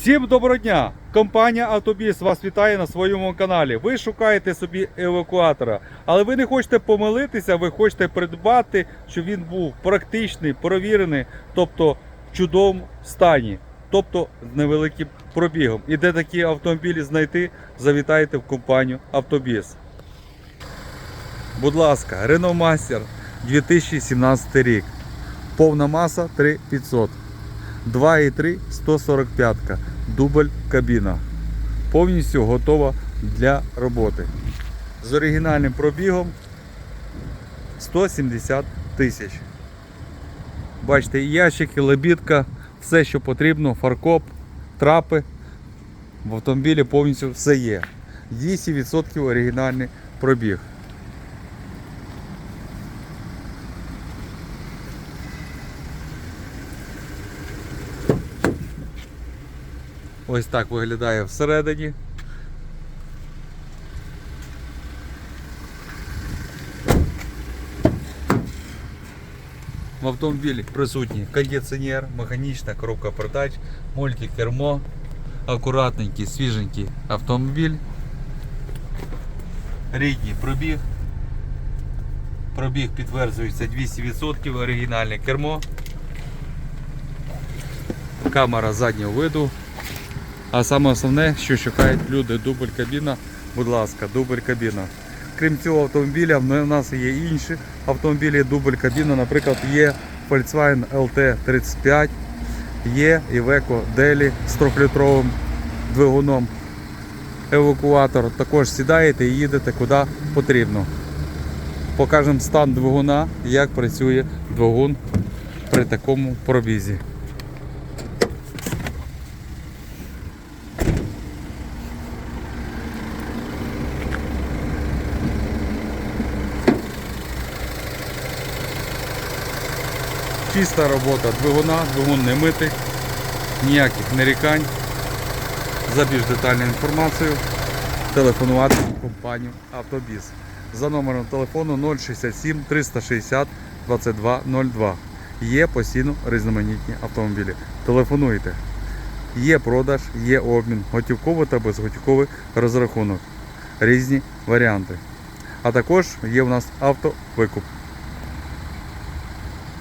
Всім доброго дня! Компанія Автобіс вас вітає на своєму каналі. Ви шукаєте собі евакуатора, але ви не хочете помилитися, ви хочете придбати, щоб він був практичний, провірений, тобто в чудовому стані, тобто з невеликим пробігом. І де такі автомобілі знайти, завітайте в компанію Автобіс. Будь ласка, Renault Master 2017 рік. Повна маса 3500. 2,3 145 дубль кабіна. Повністю готова для роботи. З оригінальним пробігом 170 тисяч. Бачите, ящики, лебідка, все, що потрібно, фаркоп, трапи. В автомобілі повністю все є. 200% оригінальний пробіг. Ось так виглядає всередині. В автомобілі присутній кондиціонер, механічна коробка передач, мультикермо, акуратненький, свіженький автомобіль. Рідній пробіг. Пробіг підтверджується 200%, оригінальне кермо. Камера заднього виду. А саме основне, що шукають люди, дубль кабіна, будь ласка, дубль кабіна. Крім цього автомобіля, в нас є інші автомобілі, дубль кабіна, наприклад, є Volkswagen LT35, є Iveco Deli з 3-літровим двигуном. Евакуатор також сідаєте і їдете куди потрібно. Покажемо стан двигуна, як працює двигун при такому пробізі. Чиста робота двигуна, двигун не митий, ніяких нарікань. За більш детальною інформацією телефонувати компанію Автобіс за номером телефону 067 360 2202. Є постійно різноманітні автомобілі. Телефонуйте. Є продаж, є обмін, готівковий та безготівковий розрахунок. Різні варіанти. А також є у нас автовикуп.